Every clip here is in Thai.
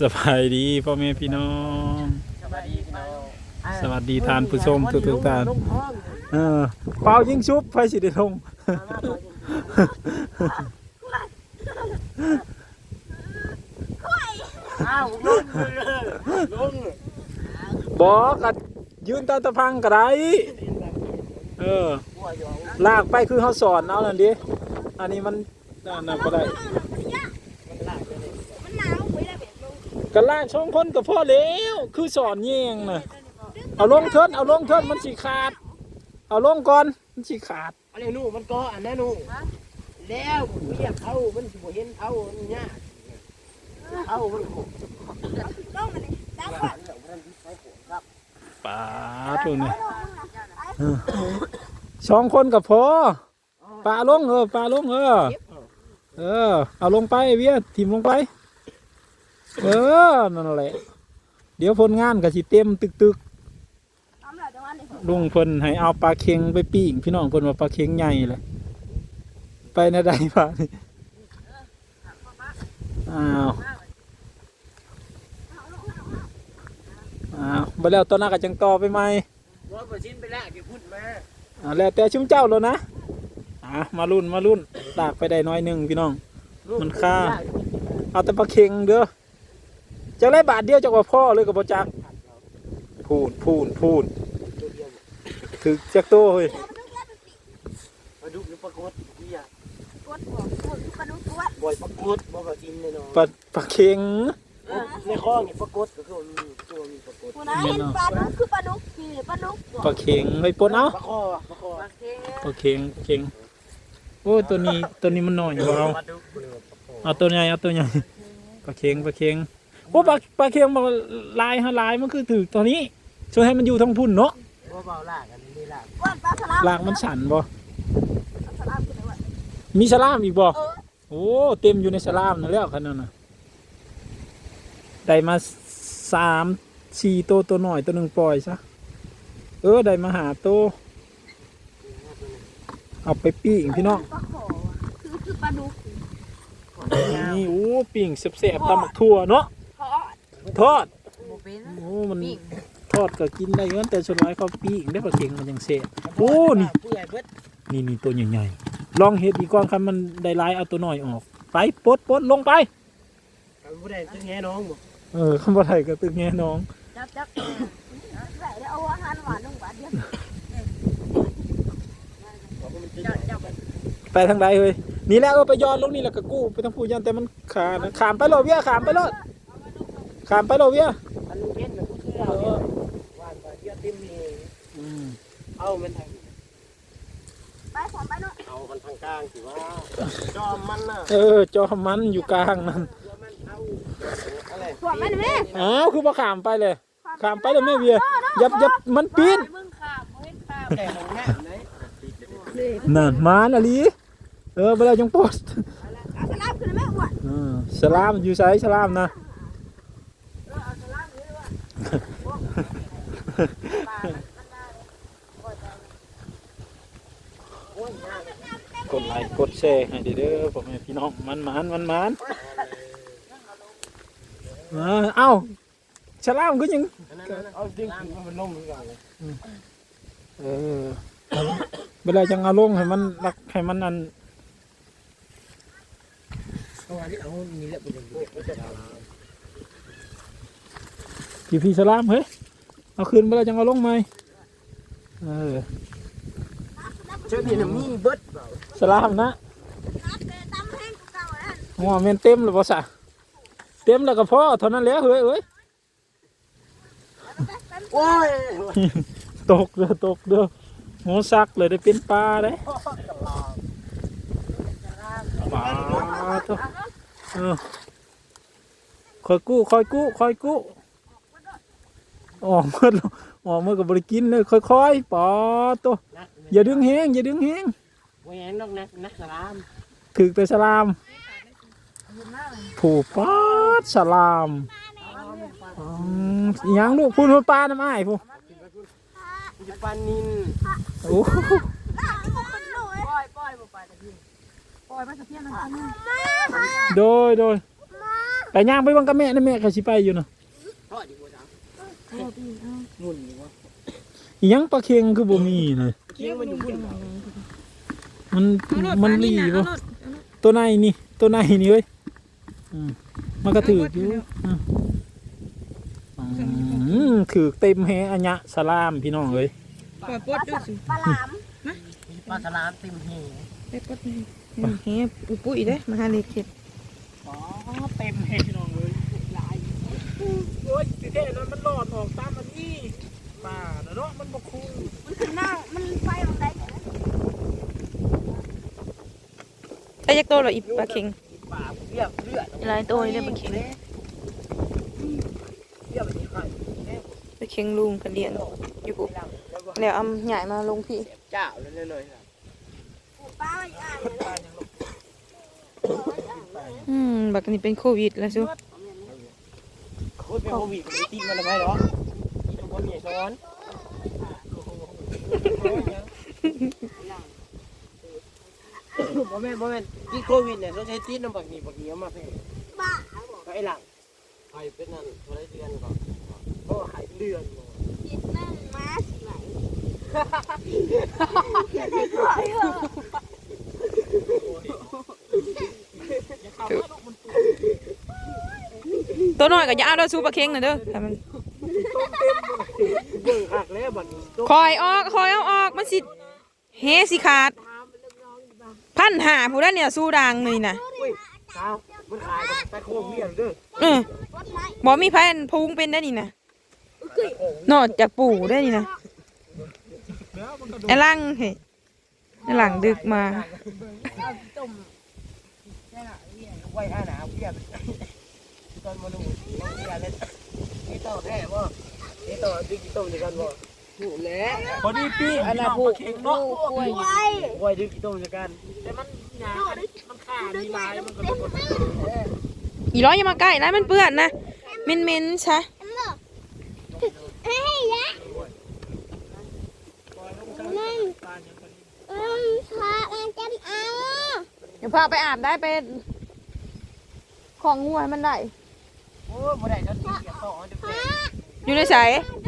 สบายดีพ่อแม่พี่น้อง สวัสดีพี่น้องสวัสดีท่านผู้ชมทุกๆท่านลงห้องเออเป่ายิงชุบไฟสิได้ลงอ้าวลงเลยลงบอกกัยืนตามตะพังก็ได้เออหัวหยองลากไปคือเขาสอนเอานั่นดิ อันนี้มันนั่นน่ะก็ได้ มันลากไปเลย มันหนาวไม่ได้แบบ ลงก็ลากช่องคนก็พอแล้วคือสอนแยงน่ะเอาลงเทินเอาลงเทินมันสิขาด เอาลงก่อนมันสิขาดอะไรนู่มันก็อันนั้นนู่แล้วเรียกเขามันสิบ่เห็นเขาเนี่ยเขามันโขกลงมาเลยตามก่อนป้าทุนี่เออสองคนก็พอปลาลงเออปลาลงเออเออเอาลงไปเวียทิมลงไป เออนั่นแหละ เดี๋ยวผลงานก็สิเต็มตึกตึกทำหลายจังหวัดเลยๆลุงเพิ่นให้เอาปลาเค็งไปปิ้งพี่น้องเพิ่นว่าปลาเค็งใหญ่เลยไปในะใดป่ะนี่อ้าวอ้าวไปแล้วตอนหน้าก็จังต่อไปไหมว่าประชินไปแล้วแกพูดมาอ่าแล้วแต่ชุ่มเจ้าแล้วนะอ่ามารุ่นมารุ่นตากไปได้น้อยหนึ่งพี่น้อง มันค่า เอาแต่ปลาเค็งเด้อ จะได้บาทเดียวจากว่าพ่อเลยกับพ่จักพูนพูนพูนตัวเดียวถึกจักโตเฮ้ยมาดูหรือปรากฏพี่อะกดบอกกดกระดูกกดบ่อยปรากฏบ่ประชินเลยเนาะปลาปลาเค็งในข้อนี่ปรากฏก็คือมันมีตัวมีปรากฏกูนะเห็นปลาดุกคือปลาดุกคือปลาดุกปลาเค็งเฮ้ยปนเอาปลาคอปลาคอปลาเค็งปลาเค็งโอ้ยตัวนี้ตัวนี้มันหน่อยกว่าเอาปลาดุกหรือปลาคอเอาตัวใหญ่เอาตัวใหญ่ปลาเค็งปลาเค็ง โอ้ปลาปลาเค็งบอกลายฮะลายมันคือถือตัวนี้ช่วยให้มันอยู่ทั้งพุ่นเนาะว่าเบาลากอันนี้ลากว่าปลาสลามลากมันสั่นบ่ปลาสลามคืออะไรวะมีสลามอีกบ่เออโอ้เต็มอยู่ในสลามนั่นแล้วขนาดน่ะได้มาสามสี่ตัวตัวหน่อยตัวหนึ่งปล่อยซะเออได้มาหาตัวเอาไปปิ้งพี่น้องปลาขอคือคือปลาดุกนี่โอ้ปิ้งเสียบๆตำบักทั่วเนาะขอ ทอดโมเป็นโอ้มันทอดก็กินได้เงินแต่ส่วนน้อยเขาปิ้งได้ปลาเค็งมันยังเสียโอ้นี่ผู้ใหญ่เบิดนี่นี่ตัวใหญ่ๆลองเห็ดอีกก่อนครับมันได้หลายเอาตัวหน่อยออก ไปปลดปลดลงไปผู้ใหญ่ตึ้งแง่น้องบ่เออคำว่าไทยก็ตึกแง่น้องจับจับใส่แล้วเอาอาหารหวานลงหวานเดียวจับจับไปทางใดเฮ้ยนี่แหละเออไปย้อนลงนี่แหละก็กู้ไปทางผู้ยันแต่มันขาดนะขามไปโลเวียขามไปโลด ขามไปโลเวียอันนี้เห็นนะผู้เชื่อเนี่ยวานไปเที่ยวติมนี่อืมเอามันทางไปสอนไปเนาะเอามันทางกลางสิว่าจอมมันน่ะเออ จอมันอยู่กลางนั่นตัวมันเอาอะไรสอนไปหน่อยแม่อ้าวคือมาขามไปเลยขามไปเลยแม่เวียยับยับมันปีนมึงข้ามมึงข้ามแต่ของแม่ไหนนั่นมานะลีเออไปแล้วจังโพสต์เอาสลามคือแม่อ้วนเออสลามอยู่ไสสลามนะ เอาสลามคือว่า กดแชร์ให้เด้อพ่อแม่พี่น้องมันมันมันมันเอ้าสลามก็ยังเอาดึงมันลงมือก่อนเลยเออเวลาจังเอาลงให้มันรักให้มันอันเอาอันนี้เอานี่แหละเป็นอย่างนี้กี่พี่สลามเฮ้ยเอาคืนเวลาจังเอาลงไหมเออ เจ้านี่น่ะมีเบิดเปล่าสลามนะนัดเลยตำแห้งกูเก่าแล้วหัวเมนเต็มหรือเปล่าสะเต็มแล้วก็พอเท่านั้นแหล้วเฮ้ยเอ้ยโอ้ยตกเด้อตกเด้อหัวซักเลยได้เป็นปลาเลยปลาตัวเออคอยกู้คอยกู้คอยกู้ออกเมื่อออกเมื่อกับบริกินเลยค่อยๆปอตัว อย่าดึงแห้งอย่าดึงแห้งแหวนนกนักนักสลามถึกแต่สลามผูกปอดสลามอืมอิหยังลูกพูดว่าปลาน้ำอ้ายพูจะปานินโอ้โหปล่อยปล่อยปล่อยแต่พี่ปล่อยมาสักเพี้ยนมันโดยโดยไปย่างไปบังกับแม่นะแม่เขาสิไปอยู่นะทอดดีกว่าจ้าเอาปีนเอางุ่นอยู่วะอิหยังปลาเค็งคือบ่มีเลยเคี้วมันอยู่บนมันเอาโลดมันปลารีนี่นะบ่ตัวในนี่ ตัวในนี่เว้ยมันก็ถืออยู่ถือเต็มแฮอัญญะสลามพี่น้องเอ้ยปล่อยปลดด้วยปลาหลามปลาสลามเต็มเหวไปปลดนี่เฮปุ๊ปุ้ยเด้มาหาเล็กเข็ดอ๋อเต็มแฮพี่น้องเอ้ยหลายโอ้ยสิเท่นั้นมันรอดออกตามมันนี่ป่าเนาะมันบ่คุ้ม มันขึ้นนั่งมันไฟมันได้ ไอ้ ยักษ์โตเหรออีปลาเข็งปลาเรียบเลือดหลายตัวเลยปลาเข็งเรียบมันนี่ไข่ปลาเข็งลุงกันเลี้ยงอยู่ปุ๊บแล้วเอาใหญ่มาลงพี่เจ้าเลยเลยครับปลาอ่านเลยอืมบักนี้เป็นโควิดแล้วซูโคตรเป็นโควิดตีมันทำไมหรอที่ตรงคนใหญ่ซ้อน บ่แม่นบ่แม่นที่โควิดเนี่ยเขาใช้ตีนน้ำบักนี่บักเหนียวมาแพ้บ้าก็ไอ้หลังไข่เป็นนั่นตัวได้เดือนก่อนก็ไข่เดือนจิตนั่งม้าสิไหมได้ก่อนเหรอตัวน้อยก็อย่าเอาเด้อซูปลาเข็งน่ะเด้อถ้ามันเบิ่งคักแล้วบัดนี้ตัวคอยออกคอยเอาออกมันสิเฮสิขาดพั นหาผู้ได้เนี่ยสู้ดังนี่นะอุ้ยเท้ามันขายกันแต่โคงเมียนเด้อเออรถไล่บ่มีไผอันพุงเป็นได้นี่นะนอกจากปู่ได้นี่นะไอ้ลังเฮ้ยไอ้หลังดึกมาไว้ห้าหนาวเพียบตอนมาดูน้องเพียเล่นนี่ต่อแท้บ่นี่ต่อดึกต้มด้วยกันบ่ ถูกแล้วพอดีพี่อันน่ะผูกเค็งเนาะไว้ไว้ดึกต้มด้วยกันแต่มันหยาบมันขาดมีลายมันก็เลยบ่อีร้อยอย่ามาใกล้นะมันเปื้อนนะเมนเมนๆใช่เฮ้ยยะนั่นอืมพามันจำเอาเดี๋ยวพาไปอาบได้ไปของงูให้มันได้โอ้บ่ได้จนตีเกียบต่อเดี๋ยวอยู่ในใสได้ยังต่อได้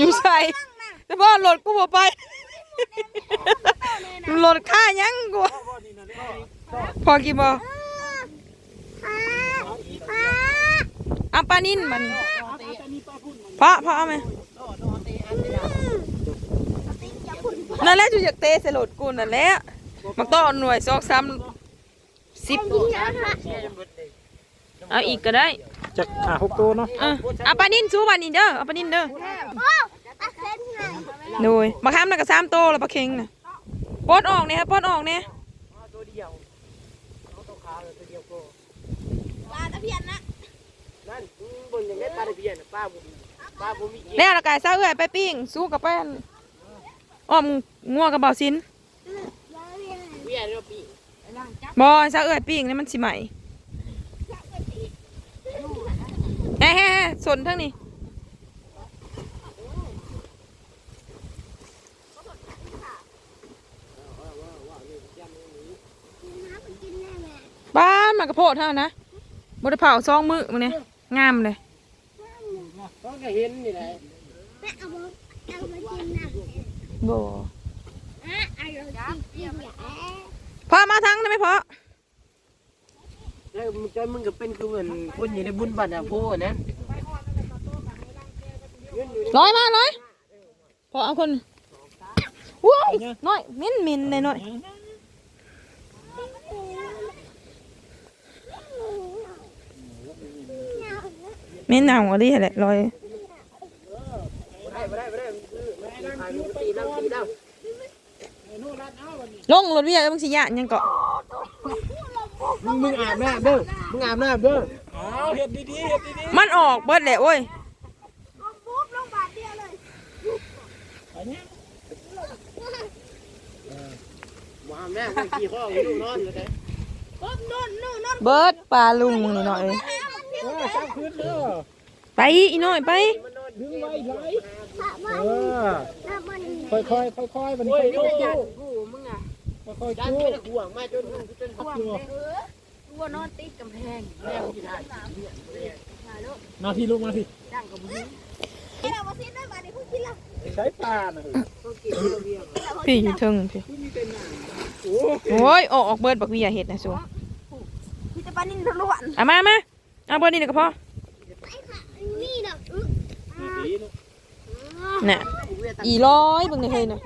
อยู่ใส่แต่พ่อรถกูบ่ไปรถค่ายังกูพอกี่บ่พาพอาปานิ่นมันพาะพาะเอาไหมนั่นแหละจูอยากเตะใส่รถกูนั่นแหละมักต้อนหน่วยซอกซ้ำสิบ เอาอีกก็ได้จากขาหกตัวเนาะเออเอาปลานิ่นสู้ปลานิ่นเด้อเอาปลานิ่นเด้อโอ้ตะเค็นไงโดยมาค้ำน่ะก็สามโตแล้วปลาเค็งน่ะปลดออกเนี่ยครับปลดออกเนี่ยตัวเดียวเอาตัวขาเลยตัวเดียวก็ปลาตะเพียนนะนั่นเบิ่งอย่างนี้ปลาตะเพียนป้าบ่มีป้าบ่มีแล้วละกายเศร้าเอื้อยไปปิ้งสู้กับแป้นอ้อมงัวกับเบาซินเวียนเราปีบอเศร้าเอื้อยปิ้งนี่มันสิใหม่แฮ่ๆๆ สนทั้งนี้บ้านมันกระโพดเท่านะบไดเผาซองมือมันเนี่ยงามเลยต้องก็เห็นนี่แหละแม่เอามาเอามากินนะบ่อ่อมาทั้งได้ไหมพ่อแล้วมึงจะมึงก็เป็นคือเหมือนคนอยู่ในบุญบัตรอะโพนะ ร้อยมาร้อยพอเอาคนว้ายน้อยเม้นเม้นเลยน้อยเม้นหนาวอะไรแหละร้อยได้ไม่ได้ไม่ได้คือไม่ได้ถ่ายรูปตีนั่งตีนั่งลงรถเวียมึงสิยะยังเกาะมึงมึงอาบน้ำเด้อมึงอาบน้ำเด้ออ้าวเฮ็ดดีๆเฮ็ดดีมันออกเบิดแหละโอ้ย ปุ๊บลงบาทเดียวเลย ๆอันเนี้ย มา อาบน้ำไปขี่ข้ออยู่นอนเลยปุ๊บนู่นนู่นนู่นเบิดปลาลุงนี่หน่อยเอ้ยเออสร้างคืนเด้อไปอีน้อยไป ดึงไว้ไหลพระมันเออพระมันค่อยๆค่อยๆมันโอ้ยค่อยไม่ได้ๆกูมึงอะค่อยๆยันจู้ไม่ได้ห่วงมาจนจนพักอยู่เออว่านอนติดกำแพงแม่กินได้เบี้ยเบี้ยมาลูกมาพี่ลูกมาพี่จ้างกับมึงให้เรามาซิได้บ้านนี้คุณกินแล้วใช้ปลาน่ะก็กินเบี้ยพี่อยู่เทิงพี่ โอ้โอ้ยออกออกเบิดบักเวียเห็ดนะสูพี่จะปานินล้วนเอามามาเอาเบิดนี่เดี๋ยวก็พอนี่ดอกอึ๊ดีเนาะน่ะอีร้อยเบิ่งนี่เฮ้ยน่ะ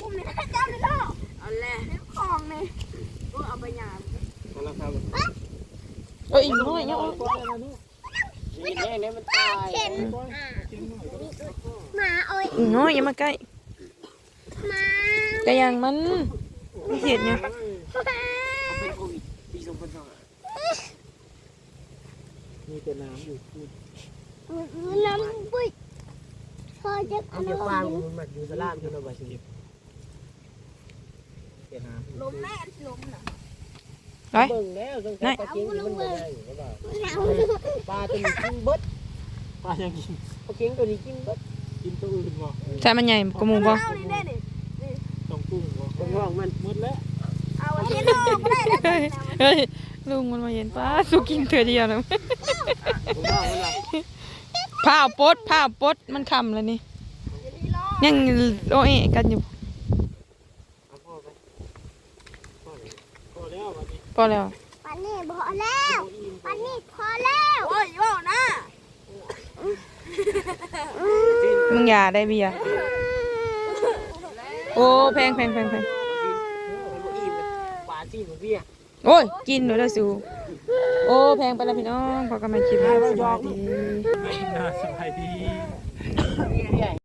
ปุ่มนี่เจ้าเลยเนาะเอาแหละของนี่เอาไปยามกำลังทำเอ้ยอีน้อยเนี่ยเอานี่แน่เนี่ยมันตายหมาโอ้ยอีน้อยอย่ามาใกล้หมากระยังมัน ไม่เห็ดเนี่ยเป็นโควิดปีสองพันสองมีแต่น้ำอยู่น้ำปุ้ยพอจะเอาเก็บฟางมันมาอยู่สลามจนเราบาดเจ็บแต่น้ำลมแม่ลมน่ะร้อยเบิ่งแล้วตั้งแต่ปลากิ้งมันบ่ได้อยู่ก็ปลาตัวนี้กินเบิดปลายังกินปลากิ้งตัวนี้กินเบิดกินตัวอื่นบ่ใช่มันใหญ่กว่าหมูบ่เอานี่ได้ดิต้องกุ้งบ่ผมว่ามันหมดแล้ว เอาไว้ที่นอกได้แล้วเฮ้ยเฮ้ยลุงมันมาเห็นป้าสุกินเธอเดียวนะผมว่ามันละผ้าเอาปดผ้าเอาปดมันคำแล้วนี่ยังโอเอะกันอยู่เอาพ่อไปพอแล้ววันนี้พอแล้วปันนี่พอแล้วปันนี่พอแล้วโอ้ยโว้นะมึงอย่าได้เบียร์โอ้แพงแพงแพงแพง อิ่มปลาจี้มันเบี้ย โอ้ย กินหนูได้สูโอ้ แพงไปแล้วพี่น้องพอกันมาคิดว่าสวัสดีไม่น่าสบายดี